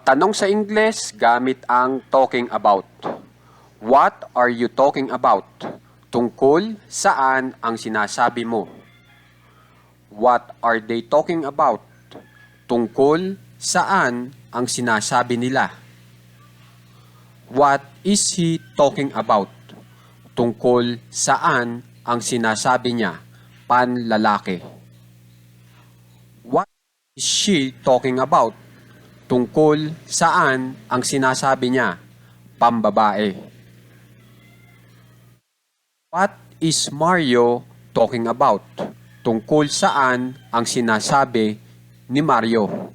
Tanong sa Ingles gamit ang talking about. What are you talking about? Tungkol saan ang sinasabi mo? What are they talking about? Tungkol saan ang sinasabi nila? What is he talking about? Tungkol saan ang sinasabi niya? Panlalaki. What is she talking about? Tungkol saan ang sinasabi niya? Pambabae. What is Mario talking about? Tungkol saan ang sinasabi ni Mario?